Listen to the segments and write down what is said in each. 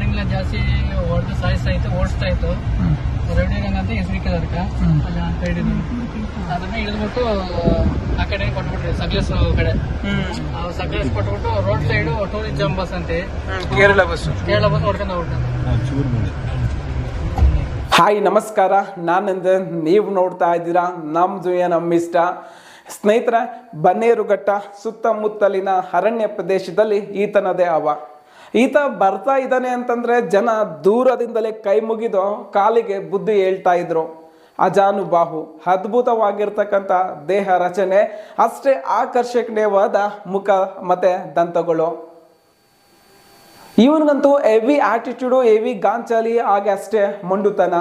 ಜನಗಳ ಜಾಸ್ತಿ ಹೊಡೆದು ಸಾಯಿಸ್ತಾ ಇತ್ತು ಓಡಿಸ್ತಾ ಇತ್ತು. ರೌಡಿ ರಂಗ ಅಂತ ಹೆಸರಿಕೆ ಅದಕ್ಕೆ. ಅಲ್ಲ ಅಂತ ಹಿಡಿದು ಅದನ್ನ ಇಳಿದ್ಬಿಟ್ಟು ಆ ಕಡೆ ಕೊಟ್ಬಿಟ್ರಿ ಸಕ್ಲೇಸ್ ಕಡೆ. ಆ ಸಕ್ಲೇಸ್ ಕೊಟ್ಬಿಟ್ಟು ರೋಡ್ ಸೈಡ್ ಟೂರಿಸಂ ಬಸ್ ಅಂತೆ. ಕೇರಳ ಬಸ್ ಕೇರಳ ಬಸ್ ಹೊಡ್ಕೊಂಡು ಹೋಗ್ಬಿಟ್ಟು ಹಾಯ್ ನಮಸ್ಕಾರ. ನಾನಂದನ್ ನೀವು ನೋಡ್ತಾ ಇದ್ದೀರಾ ನಮ್ಮ ಜುಯ ನಮ್ಮ ಇಷ್ಟ ಸ್ನೇಹಿತರೆ ಬನ್ನೇರುಘಟ್ಟ ಸುತ್ತಮುತ್ತಲಿನ ಅರಣ್ಯ ಪ್ರದೇಶದಲ್ಲಿ ಈತನದೇ ಅವ. ಈತ ಬರ್ತಾ ಇದ್ದಾನೆ ಅಂತಂದ್ರೆ ಜನ ದೂರದಿಂದಲೇ ಕೈ ಮುಗಿದು ಕಾಲಿಗೆ ಬುದ್ಧಿ ಹೇಳ್ತಾ ಇದ್ರು. ಅಜಾನುಬಾಹು, ಅದ್ಭುತವಾಗಿರ್ತಕ್ಕಂಥ ದೇಹ ರಚನೆ, ಅಷ್ಟೇ ಆಕರ್ಷಣೀಯವಾದ ಮುಖ ಮತ್ತೆ ದಂತಗಳು. ಇವನಿಗಂತೂ ಹೆವಿ ಆಟಿಟ್ಯೂಡು ಹೆವಿ ಗಾಂಚಾಲಿ, ಹಾಗೆ ಅಷ್ಟೇ ಮಂಡುತನ.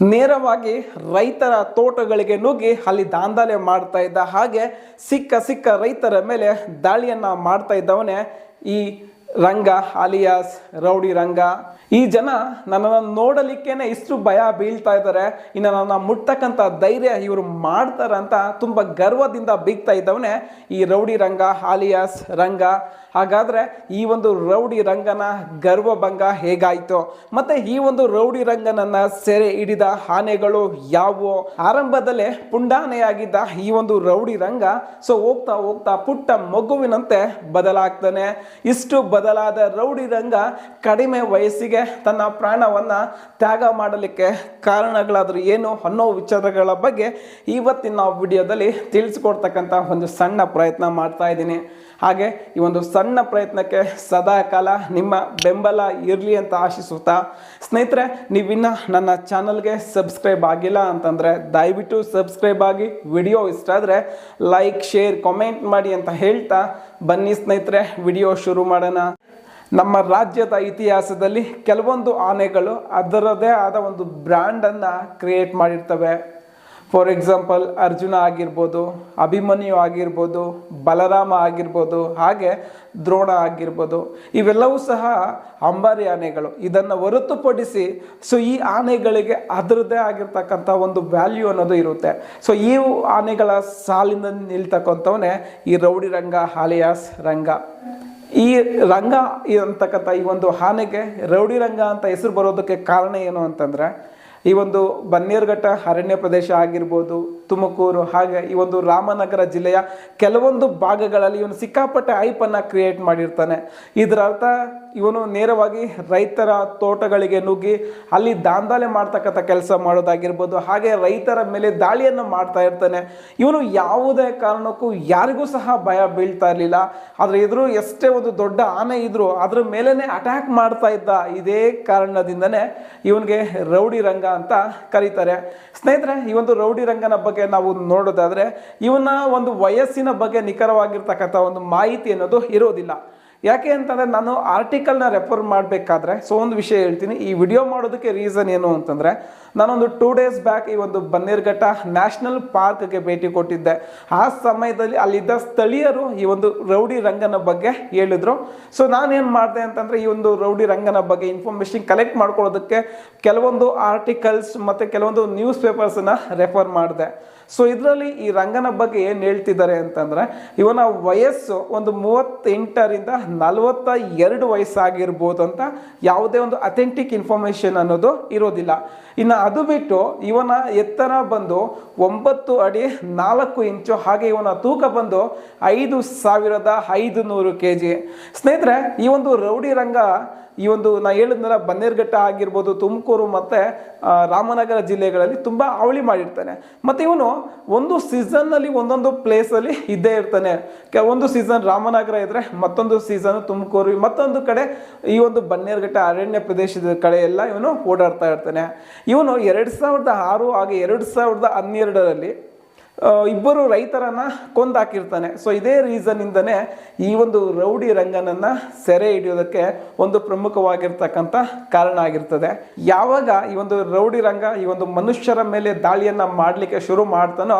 ನೇರವಾಗಿ ರೈತರ ತೋಟಗಳಿಗೆ ನುಗ್ಗಿ ಅಲ್ಲಿ ದಾಂಧಲೆ ಮಾಡ್ತಾ ಇದ್ದ ಹಾಗೆ ಸಿಕ್ಕ ಸಿಕ್ಕ ರೈತರ ಮೇಲೆ ದಾಳಿಯನ್ನ ಮಾಡ್ತಾ ಇದ್ದವನೇ ಈ ರಂಗ ಅಲಿಯಾಸ್, ರೌಡಿ ರಂಗ. ಈ ಜನ ನನ್ನನ್ನು ನೋಡಲಿಕ್ಕೇನೆ ಇಷ್ಟು ಭಯ ಬೀಳ್ತಾ ಇದ್ದಾರೆ. ಇನ್ನು ನನ್ನ ಮುಟ್ಟಕ್ಕಂಥ ಧೈರ್ಯ ಇವರು ಮಾಡ್ತಾರಂತ ತುಂಬ ಗರ್ವದಿಂದ ಬೀಗ್ತಾ ಇದ್ದವನೇ ಈ ರೌಡಿ ರಂಗ ಆಲಿಯಾಸ್ ರಂಗ. ಹಾಗಾದ್ರೆ ಈ ಒಂದು ರೌಡಿ ರಂಗನ ಗರ್ವಭಂಗ ಹೇಗಾಯಿತು? ಮತ್ತು ಈ ಒಂದು ರೌಡಿ ರಂಗನನ್ನು ಸೆರೆ ಹಿಡಿದ ಆನೆಗಳು ಯಾವುವು? ಆರಂಭದಲ್ಲೇ ಪುಂಡಾನೆಯಾಗಿದ್ದ ಈ ಒಂದು ರೌಡಿ ರಂಗ ಸೊ ಹೋಗ್ತಾ ಹೋಗ್ತಾ ಪುಟ್ಟ ಮಗುವಿನಂತೆ ಬದಲಾಗ್ತಾನೆ. ಇಷ್ಟು ಬದಲಾದ ರೌಡಿ ರಂಗ ಕಡಿಮೆ ವಯಸ್ಸಿಗೆ ತನ್ನ ಪ್ರಾಣವನ್ನು ತ್ಯಾಗ ಮಾಡಲಿಕ್ಕೆ ಕಾರಣಗಳಾದರೂ ಏನು ಅನ್ನೋ ವಿಚಾರಗಳ ಬಗ್ಗೆ ಇವತ್ತಿನ ವಿಡಿಯೋದಲ್ಲಿ ತಿಳಿಸ್ಕೊಡ್ತಕ್ಕಂಥ ಒಂದು ಸಣ್ಣ ಪ್ರಯತ್ನ ಮಾಡ್ತಾ ಇದ್ದೀನಿ. ಹಾಗೆ ಈ ಒಂದು ಸಣ್ಣ ಪ್ರಯತ್ನಕ್ಕೆ ಸದಾ ಕಾಲ ನಿಮ್ಮ ಬೆಂಬಲ ಇರಲಿ ಅಂತ ಆಶಿಸುತ್ತಾ, ಸ್ನೇಹಿತರೆ, ನೀವಿನ್ನ ನನ್ನ ಚಾನಲ್ಗೆ ಸಬ್ಸ್ಕ್ರೈಬ್ ಆಗಿಲ್ಲ ಅಂತಂದರೆ ದಯವಿಟ್ಟು ಸಬ್ಸ್ಕ್ರೈಬ್ ಆಗಿ ವಿಡಿಯೋ ಇಷ್ಟ ಆದರೆ ಲೈಕ್, ಶೇರ್, ಕಾಮೆಂಟ್ ಮಾಡಿ ಅಂತ ಹೇಳ್ತಾ ಬನ್ನಿ ಸ್ನೇಹಿತರೆ, ವಿಡಿಯೋ ಶುರು ಮಾಡೋಣ. ನಮ್ಮ ರಾಜ್ಯದ ಇತಿಹಾಸದಲ್ಲಿ ಕೆಲವೊಂದು ಆನೆಗಳು ಅದರದೇ ಆದ ಒಂದು ಬ್ರ್ಯಾಂಡನ್ನು ಕ್ರಿಯೇಟ್ ಮಾಡಿರ್ತವೆ. ಫಾರ್ ಎಕ್ಸಾಂಪಲ್ ಅರ್ಜುನ ಆಗಿರ್ಬೋದು ಅಭಿಮನ್ಯು ಆಗಿರ್ಬೋದು ಬಲರಾಮ ಆಗಿರ್ಬೋದು, ಹಾಗೆ ದ್ರೋಣ ಆಗಿರ್ಬೋದು, ಇವೆಲ್ಲವೂ ಸಹ ಅಂಬಾರಿ ಆನೆಗಳು. ಇದನ್ನು ಹೊರತುಪಡಿಸಿ ಸೊ ಈ ಆನೆಗಳಿಗೆ ಅದರದ್ದೇ ಆಗಿರ್ತಕ್ಕಂಥ ಒಂದು ವ್ಯಾಲ್ಯೂ ಅನ್ನೋದು ಇರುತ್ತೆ. ಸೊ ಈ ಆನೆಗಳ ಸಾಲಿನ ನಿಲ್ತಕ್ಕಂಥವನೇ ಈ ರೌಡಿ ರಂಗ, ಹಾಲಿಯಾಸ್ ರಂಗ. ಈ ರಂಗ ಅಂತಕ್ಕಂಥ ಈ ಒಂದು ಆನೆಗೆ ರೌಡಿ ರಂಗ ಅಂತ ಹೆಸರು ಬರೋದಕ್ಕೆ ಕಾರಣ ಏನು ಅಂತಂದ್ರೆ ಈ ಒಂದು ಬನ್ನೇರುಘಟ್ಟ ಅರಣ್ಯ ಪ್ರದೇಶ ಆಗಿರ್ಬೋದು ತುಮಕೂರು ಹಾಗೆ ಈ ಒಂದು ರಾಮನಗರ ಜಿಲ್ಲೆಯ ಕೆಲವೊಂದು ಭಾಗಗಳಲ್ಲಿ ಇವನು ಸಿಕ್ಕಾಪಟ್ಟೆ ಐಪನ್ನು ಕ್ರಿಯೇಟ್ ಮಾಡಿರ್ತಾನೆ. ಇದರ ಅರ್ಥ ಇವನು ನೇರವಾಗಿ ರೈತರ ತೋಟಗಳಿಗೆ ನುಗ್ಗಿ ಅಲ್ಲಿ ದಾಂಧಲೆ ಮಾಡ್ತಕ್ಕಂಥ ಕೆಲಸ ಮಾಡೋದಾಗಿರ್ಬೋದು, ಹಾಗೆ ರೈತರ ಮೇಲೆ ದಾಳಿಯನ್ನು ಮಾಡ್ತಾ ಇರ್ತಾನೆ. ಇವನು ಯಾವುದೇ ಕಾರಣಕ್ಕೂ ಯಾರಿಗೂ ಸಹ ಭಯ ಬೀಳ್ತಾ ಇರಲಿಲ್ಲ. ಆದರೆ ಎದುರು ಎಷ್ಟೇ ಒಂದು ದೊಡ್ಡ ಆನೆ ಇದ್ರು ಅದ್ರ ಮೇಲೇ ಅಟ್ಯಾಕ್ ಮಾಡ್ತಾ ಇದ್ದ ಇದೇ ಕಾರಣದಿಂದನೇ ಇವನಿಗೆ ರೌಡಿ ರಂಗ ಅಂತ ಕರೀತಾರೆ. ಸ್ನೇಹಿತರೆ, ಈ ಒಂದು ರೌಡಿ ರಂಗನ ಬಗ್ಗೆ ನಾವು ನೋಡೋದಾದರೆ ಇವನ ಒಂದು ವಯಸ್ಸಿನ ಬಗ್ಗೆ ನಿಖರವಾಗಿರ್ತಕ್ಕಂಥ ಒಂದು ಮಾಹಿತಿ ಅನ್ನೋದು ಇರೋದಿಲ್ಲ. ಯಾಕೆ ಅಂತಂದರೆ ನಾನು ಆರ್ಟಿಕಲ್ನ ರೆಫರ್ ಮಾಡಬೇಕಾದ್ರೆ ಸೊ ಒಂದು ವಿಷಯ ಹೇಳ್ತೀನಿ. ಈ ವಿಡಿಯೋ ಮಾಡೋದಕ್ಕೆ ರೀಸನ್ ಏನು ಅಂತಂದರೆ ನಾನೊಂದು ಟೂ ಡೇಸ್ ಬ್ಯಾಕ್ ಈ ಒಂದು ಬನ್ನೇರ್ಘಟ್ಟ ನ್ಯಾಷನಲ್ ಪಾರ್ಕ್ಗೆ ಭೇಟಿ ಕೊಟ್ಟಿದ್ದೆ. ಆ ಸಮಯದಲ್ಲಿ ಅಲ್ಲಿದ್ದ ಸ್ಥಳೀಯರು ಈ ಒಂದು ರೌಡಿ ರಂಗನ ಬಗ್ಗೆ ಹೇಳಿದ್ರು. ಸೊ ನಾನೇನು ಮಾಡಿದೆ ಅಂತಂದರೆ ಈ ಒಂದು ರೌಡಿ ರಂಗನ ಬಗ್ಗೆ ಇನ್ಫಾರ್ಮೇಷನ್ ಕಲೆಕ್ಟ್ ಮಾಡ್ಕೊಳ್ಳೋದಕ್ಕೆ ಕೆಲವೊಂದು ಆರ್ಟಿಕಲ್ಸ್ ಮತ್ತು ಕೆಲವೊಂದು ನ್ಯೂಸ್ ಪೇಪರ್ಸನ್ನು ರೆಫರ್ ಮಾಡಿದೆ. ಸೊ ಇದರಲ್ಲಿ ಈ ರಂಗನ ಬಗ್ಗೆ ಏನು ಹೇಳ್ತಿದ್ದಾರೆ ಅಂತಂದರೆ, ಇವನ ವಯಸ್ಸು ಒಂದು ಮೂವತ್ತೆಂಟರಿಂದ ನಲವತ್ತ ಎರಡು ವಯಸ್ಸಾಗಿರ್ಬೋದು ಅಂತ ಯಾವುದೇ ಒಂದು ಅಥೆಂಟಿಕ್ ಇನ್ಫಾರ್ಮೇಷನ್ ಅನ್ನೋದು ಇರೋದಿಲ್ಲ. ಇನ್ನು ಅದು ಬಿಟ್ಟು ಇವನ ಎತ್ತರ ಬಂದು ಒಂಬತ್ತು ಅಡಿ ನಾಲ್ಕು ಇಂಚು ಹಾಗೆ ಇವನ ತೂಕ ಬಂದು ಐದು ಸಾವಿರದ ಐದು ನೂರು ಕೆ ಜಿ ಸ್ನೇಹಿತರೆ, ಈ ಒಂದು ರೌಡಿ ರಂಗ ಈ ಒಂದು ನಾ ಹೇಳಿದ್ನಲ್ಲ, ಬನ್ನೇರುಘಟ್ಟ ಆಗಿರ್ಬೋದು, ತುಮಕೂರು ಮತ್ತು ರಾಮನಗರ ಜಿಲ್ಲೆಗಳಲ್ಲಿ ತುಂಬ ಅವಳಿ ಮಾಡಿರ್ತಾನೆ. ಮತ್ತು ಇವನು ಒಂದು ಸೀಸನ್ನಲ್ಲಿ ಒಂದೊಂದು ಪ್ಲೇಸಲ್ಲಿ ಇದ್ದೇ ಇರ್ತಾನೆ. ಒಂದು ಸೀಸನ್ ರಾಮನಗರ ಇದ್ದರೆ ಮತ್ತೊಂದು ಸೀಸನ್ ತುಮಕೂರು, ಮತ್ತೊಂದು ಕಡೆ ಈ ಒಂದು ಬನ್ನೇರುಘಟ್ಟ ಅರಣ್ಯ ಪ್ರದೇಶದ ಕಡೆ ಎಲ್ಲ ಇವನು ಓಡಾಡ್ತಾ ಇರ್ತಾನೆ. ಇವನು ಎರಡು ಸಾವಿರದ ಆರು ಹಾಗೆ ಎರಡು ಸಾವಿರದ ಹನ್ನೆರಡರಲ್ಲಿ ಇಬ್ಬರು ರೈತರನ್ನ ಕೊಂದಾಕಿರ್ತಾನೆ. ಸೊ ಇದೇ ರೀಸನ್ನಿಂದನೇ ಈ ಒಂದು ರೌಡಿ ರಂಗನನ್ನ ಸೆರೆ ಹಿಡಿಯೋದಕ್ಕೆ ಒಂದು ಪ್ರಮುಖವಾಗಿರ್ತಕ್ಕಂಥ ಕಾರಣ ಆಗಿರ್ತದೆ. ಯಾವಾಗ ಈ ಒಂದು ರೌಡಿ ರಂಗ ಈ ಒಂದು ಮನುಷ್ಯರ ಮೇಲೆ ದಾಳಿಯನ್ನ ಮಾಡಲಿಕ್ಕೆ ಶುರು ಮಾಡ್ತಾನೋ,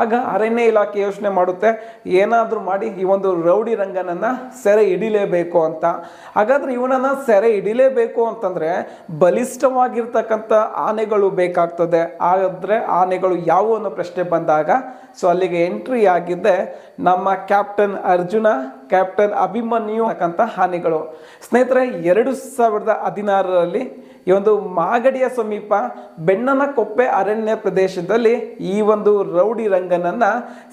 ಆಗ ಅರಣ್ಯ ಇಲಾಖೆ ಯೋಚನೆ ಮಾಡುತ್ತೆ. ಏನಾದರೂ ಮಾಡಿ ಈ ಒಂದು ರೌಡಿ ರಂಗನನ್ನ ಸೆರೆ ಹಿಡಿಲೇಬೇಕು ಅಂತ. ಹಾಗಾದ್ರೆ ಇವನನ್ನ ಸೆರೆ ಹಿಡಿಲೇಬೇಕು ಅಂತಂದ್ರೆ ಬಲಿಷ್ಠವಾಗಿರ್ತಕ್ಕಂಥ ಆನೆಗಳು ಬೇಕಾಗ್ತದೆ. ಆದರೆ ಆನೆಗಳು ಯಾವುವು ಅನ್ನೋ ಪ್ರಶ್ನೆ ಬಂದಾಗ ಸೊ ಅಲ್ಲಿಗೆ ಎಂಟ್ರಿ ಆಗಿದ್ದೆ ನಮ್ಮ ಕ್ಯಾಪ್ಟನ್ ಅರ್ಜುನ ಕ್ಯಾಪ್ಟನ್ ಅಭಿಮನ್ಯು ಅಂತಕ್ಕಂಥ ಹಾನಿಗಳು. ಸ್ನೇಹಿತರೆ, ಎರಡು ಸಾವಿರದ ಹದಿನಾರರಲ್ಲಿ ಈ ಒಂದು ಮಾಗಡಿಯ ಸಮೀಪ ಬೆಣ್ಣನ ಕೊಪ್ಪೆ ಅರಣ್ಯ ಪ್ರದೇಶದಲ್ಲಿ ಈ ಒಂದು ರೌಡಿ ರಂಗನನ್ನ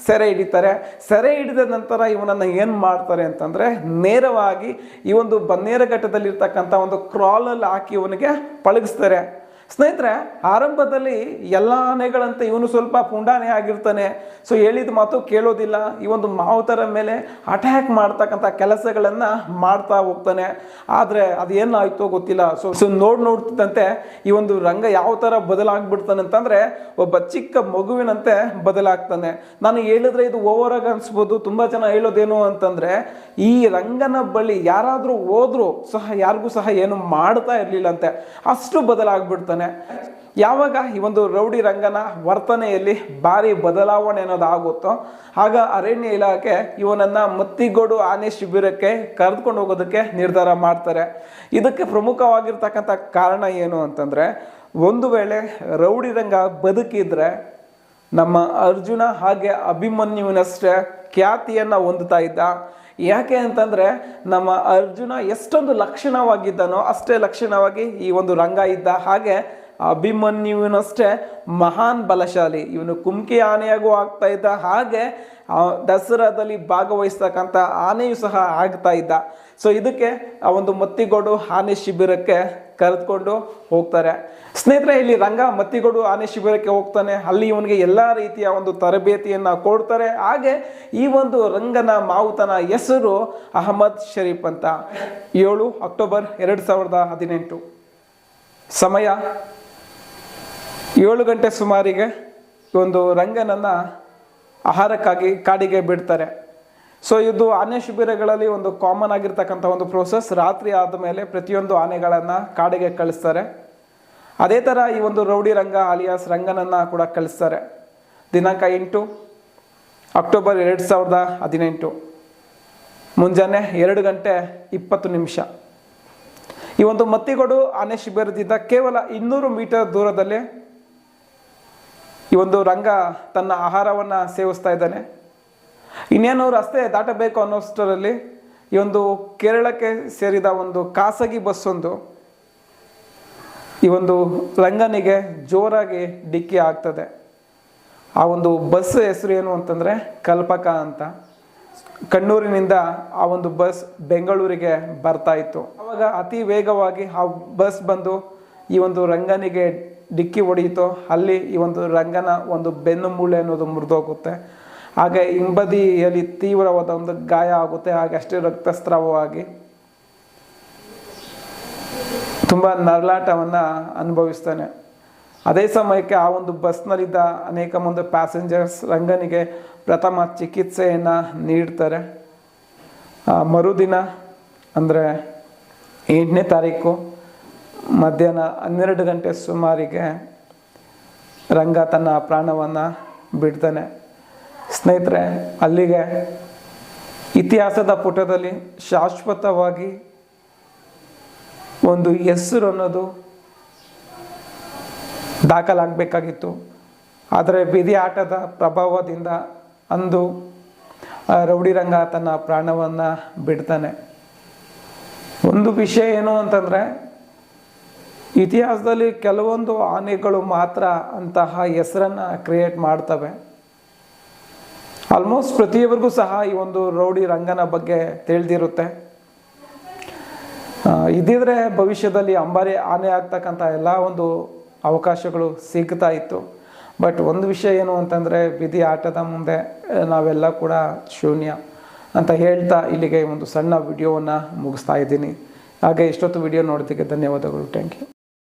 ಸೆರೆ ಹಿಡಿತಾರೆ. ಸೆರೆ ಹಿಡಿದ ನಂತರ ಇವನನ್ನ ಏನು ಮಾಡ್ತಾರೆ ಅಂತಂದ್ರೆ, ನೇರವಾಗಿ ಈ ಒಂದು ಬನ್ನೇರಘಟ್ಟದಲ್ಲಿರ್ತಕ್ಕಂಥ ಒಂದು ಕ್ರಾಲಲ್ಲಿ ಹಾಕಿ ಇವನಿಗೆ ಪಳಗಿಸ್ತಾರೆ. ಸ್ನೇಹಿತರೆ, ಆರಂಭದಲ್ಲಿ ಎಲ್ಲ ಆನೆಗಳಂತೆ ಇವನು ಸ್ವಲ್ಪ ಪುಂಡಾನೆ ಆಗಿರ್ತಾನೆ. ಸೊ ಹೇಳಿದ ಮಾತು ಕೇಳೋದಿಲ್ಲ. ಈ ಒಂದು ಮಾವುತರ ಮೇಲೆ ಅಟ್ಯಾಕ್ ಮಾಡ್ತಕ್ಕಂಥ ಕೆಲಸಗಳನ್ನ ಮಾಡ್ತಾ ಹೋಗ್ತಾನೆ. ಆದರೆ ಅದೇನಾಯ್ತೋ ಗೊತ್ತಿಲ್ಲ. ಸೊ ಸೊ ನೋಡ್ ನೋಡ್ತಿದ್ದಂತೆ ಈ ಒಂದು ರಂಗ ಯಾವ ಥರ ಬದಲಾಗ್ಬಿಡ್ತಾನೆ ಅಂತಂದ್ರೆ ಒಬ್ಬ ಚಿಕ್ಕ ಮಗುವಿನಂತೆ ಬದಲಾಗ್ತಾನೆ. ನಾನು ಹೇಳಿದ್ರೆ ಇದು ಓವರ್ ಆಗಿ ಅನ್ಸ್ಬೋದು. ತುಂಬಾ ಜನ ಹೇಳೋದೇನು ಅಂತಂದ್ರೆ, ಈ ರಂಗನ ಬಳಿ ಯಾರಾದರೂ ಹೋದರೂ ಸಹ ಯಾರಿಗೂ ಸಹ ಏನು ಮಾಡ್ತಾ ಇರ್ಲಿಲ್ಲ ಅಂತೆ. ಅಷ್ಟು ಬದಲಾಗ್ಬಿಡ್ತಾನೆ. ಯಾವಾಗ ಈ ಒಂದು ರೌಡಿ ರಂಗನ ವರ್ತನೆಯಲ್ಲಿ ಭಾರಿ ಬದಲಾವಣೆ ಅನ್ನೋದು ಆಗುತ್ತೋ ಆಗ ಅರಣ್ಯ ಇಲಾಖೆ ಇವನನ್ನ ಮತ್ತಿಗೋಡು ಆನೆ ಶಿಬಿರಕ್ಕೆ ಕರೆದುಕೊಂಡು ಹೋಗೋದಕ್ಕೆ ನಿರ್ಧಾರ ಮಾಡ್ತಾರೆ. ಇದಕ್ಕೆ ಪ್ರಮುಖವಾಗಿರ್ತಕ್ಕಂಥ ಕಾರಣ ಏನು ಅಂತಂದ್ರೆ, ಒಂದು ವೇಳೆ ರೌಡಿ ರಂಗ ಬದುಕಿದ್ರೆ, ನಮ್ಮ ಅರ್ಜುನ ಹಾಗೆ ಅಭಿಮನ್ಯುವಿನಷ್ಟೇ ಖ್ಯಾತಿಯನ್ನ ಹೊಂದುತ್ತಾ ಇದ್ದ ಯಾಕೆ ಅಂತಂದ್ರೆ ನಮ್ಮ ಅರ್ಜುನ ಎಷ್ಟೊಂದು ಲಕ್ಷಣವಾಗಿದ್ದನೋ ಅಷ್ಟೇ ಲಕ್ಷಣವಾಗಿ ಈ ಒಂದು ರಂಗ ಇದ್ದ ಹಾಗೆ ಅಭಿಮನ್ಯುವಿನಷ್ಟೇ ಮಹಾನ್ ಬಲಶಾಲಿ. ಇವನು ಕುಮ್ಕಿ ಆನೆಯಾಗೂ ಆಗ್ತಾ ಇದ್ದ. ಹಾಗೆ ದಸರಾದಲ್ಲಿ ಭಾಗವಹಿಸ್ತಕ್ಕಂಥ ಆನೆಯೂ ಸಹ ಆಗ್ತಾ ಇದ್ದ. ಸೊ ಇದಕ್ಕೆ ಆ ಒಂದು ಮತ್ತಿಗೋಡು ಆನೆ ಶಿಬಿರಕ್ಕೆ ಕರೆದುಕೊಂಡು ಹೋಗ್ತಾರೆ. ಸ್ನೇಹಿತರೆ, ಇಲ್ಲಿ ರಂಗ ಮತ್ತಿಗೋಡು ಆನೆ ಶಿಬಿರಕ್ಕೆ ಹೋಗ್ತಾನೆ. ಅಲ್ಲಿ ಇವನಿಗೆ ಎಲ್ಲ ರೀತಿಯ ಒಂದು ತರಬೇತಿಯನ್ನ ಕೊಡ್ತಾರೆ. ಹಾಗೆ ಈ ಒಂದು ರಂಗನ ಮಾವುತನ ಹೆಸರು ಅಹಮದ್ ಶರೀಫ್ ಅಂತ. ಏಳು ಅಕ್ಟೋಬರ್ ಎರಡು ಸಾವಿರದ ಹದಿನೆಂಟು. ಸಮಯ ಏಳು ಗಂಟೆ ಸುಮಾರಿಗೆ ಒಂದು ರಂಗನನ್ನ ಆಹಾರಕ್ಕಾಗಿ ಕಾಡಿಗೆ ಬಿಡ್ತಾರೆ. ಸೊ ಇದು ಆನೆ ಶಿಬಿರಗಳಲ್ಲಿ ಒಂದು ಕಾಮನ್ ಆಗಿರ್ತಕ್ಕಂಥ ಒಂದು ಪ್ರೋಸೆಸ್ ರಾತ್ರಿ ಆದಮೇಲೆ ಪ್ರತಿಯೊಂದು ಆನೆಗಳನ್ನು ಕಾಡಿಗೆ ಕಳಿಸ್ತಾರೆ. ಅದೇ ಥರ ಈ ಒಂದು ರೌಡಿ ರಂಗ ಅಲಿಯಾಸ್ ರಂಗನನ್ನ ಕೂಡ ಕಳಿಸ್ತಾರೆ. ದಿನಾಂಕ ಎಂಟು, ಅಕ್ಟೋಬರ್ ಎರಡು ಸಾವಿರದ ಹದಿನೆಂಟು. ಮುಂಜಾನೆ ಎರಡು ಗಂಟೆ ಇಪ್ಪತ್ತು ನಿಮಿಷ. ಈ ಒಂದು ಮತ್ತಿಗೋಡು ಆನೆ ಶಿಬಿರದಿಂದ ಕೇವಲ ಇನ್ನೂರು ಮೀಟರ್ ದೂರದಲ್ಲಿ ಈ ಒಂದು ರಂಗ ತನ್ನ ಆಹಾರವನ್ನ ಸೇವಿಸ್ತಾ ಇದ್ದಾನೆ. ಇನ್ನೇನು ರಸ್ತೆ ದಾಟಬೇಕು ಅನ್ನೋಷ್ಟರಲ್ಲಿ ಈ ಒಂದು ಕೇರಳಕ್ಕೆ ಸೇರಿದ ಒಂದು ಖಾಸಗಿ ಬಸ್ ಒಂದು ಈ ಒಂದು ರಂಗನಿಗೆ ಜೋರಾಗಿ ಡಿಕ್ಕಿ ಆಗ್ತದೆ. ಆ ಒಂದು ಬಸ್ ಹೆಸರು ಏನು ಅಂತಂದರೆ ಕಲ್ಪಕ ಅಂತ. ಕಣ್ಣೂರಿನಿಂದ ಆ ಒಂದು ಬಸ್ ಬೆಂಗಳೂರಿಗೆ ಬರ್ತಾ ಇತ್ತು. ಆವಾಗ ಅತಿ ವೇಗವಾಗಿ ಆ ಬಸ್ ಬಂದು ಈ ಒಂದು ರಂಗನಿಗೆ ಡಿಕ್ಕಿ ಹೊಡೆಯಿತು. ಅಲ್ಲಿ ಈ ಒಂದು ರಂಗನ ಒಂದು ಬೆನ್ನು ಮೂಳೆ ಅನ್ನೋದು ಮುರಿದೋಗುತ್ತೆ. ಹಾಗೆ ಹಿಂಬದಿಯಲ್ಲಿ ತೀವ್ರವಾದ ಒಂದು ಗಾಯ ಆಗುತ್ತೆ, ಹಾಗೆ ಅಷ್ಟೇ ರಕ್ತಸ್ರಾವವಾಗಿ. ತುಂಬ ನರಳಾಟವನ್ನು ಅನುಭವಿಸ್ತಾನೆ. ಅದೇ ಸಮಯಕ್ಕೆ ಆ ಒಂದು ಬಸ್ನಲ್ಲಿದ್ದ ಅನೇಕ ಮಂದಿ ಪ್ಯಾಸೆಂಜರ್ಸ್ ರಂಗನಿಗೆ ಪ್ರಥಮ ಚಿಕಿತ್ಸೆಯನ್ನು ನೀಡ್ತಾರೆ. ಮರುದಿನ, ಅಂದರೆ ಎಂಟನೇ ತಾರೀಕು ಮಧ್ಯಾಹ್ನ ಹನ್ನೆರಡು ಗಂಟೆ ಸುಮಾರಿಗೆ ರಂಗ ತನ್ನ ಪ್ರಾಣವನ್ನು ಬಿಡ್ತಾನೆ. ಸ್ನೇಹಿತರೆ, ಅಲ್ಲಿಗೆ ಇತಿಹಾಸದ ಪುಟದಲ್ಲಿ ಶಾಶ್ವತವಾಗಿ ಒಂದು ಹೆಸರು ಅನ್ನೋದು ದಾಖಲಾಗಬೇಕಾಗಿತ್ತು. ಆದರೆ ಬೀದಿ ಆಟದ ಪ್ರಭಾವದಿಂದ ಅಂದು ರೌಡಿ ರಂಗ ತನ್ನ ಪ್ರಾಣವನ್ನು ಬಿಡ್ತಾನೆ. ಒಂದು ವಿಷಯ ಏನು ಅಂತಂದರೆ, ಇತಿಹಾಸದಲ್ಲಿ ಕೆಲವೊಂದು ಆನೆಗಳು ಮಾತ್ರ ಅಂತಹ ಹೆಸರನ್ನು ಕ್ರಿಯೇಟ್ ಮಾಡ್ತವೆ. ಆಲ್ಮೋಸ್ಟ್ ಪ್ರತಿಯೊಬ್ಬರಿಗೂ ಸಹ ಈ ಒಂದು ರೌಡಿ ರಂಗನ ಬಗ್ಗೆ ತಿಳಿದಿರುತ್ತೆ. ಇದ್ದಿದ್ರೆ ಭವಿಷ್ಯದಲ್ಲಿ ಅಂಬಾರಿ ಆನೆ ಆಗ್ತಕ್ಕಂಥ ಎಲ್ಲ ಒಂದು ಅವಕಾಶಗಳು ಸಿಗ್ತಾ ಇತ್ತು. ಬಟ್ ಒಂದು ವಿಷಯ ಏನು ಅಂತಂದರೆ, ವಿಧಿ ಆಟದ ಮುಂದೆ ನಾವೆಲ್ಲ ಕೂಡ ಶೂನ್ಯ ಅಂತ ಹೇಳ್ತಾ ಇಲ್ಲಿಗೆ ಒಂದು ಸಣ್ಣ ವಿಡಿಯೋವನ್ನು ಮುಗಿಸ್ತಾ ಇದ್ದೀನಿ. ಹಾಗೆ ಇಷ್ಟೊತ್ತು ವಿಡಿಯೋ ನೋಡೋದಕ್ಕೆ ಧನ್ಯವಾದಗಳು. Thank you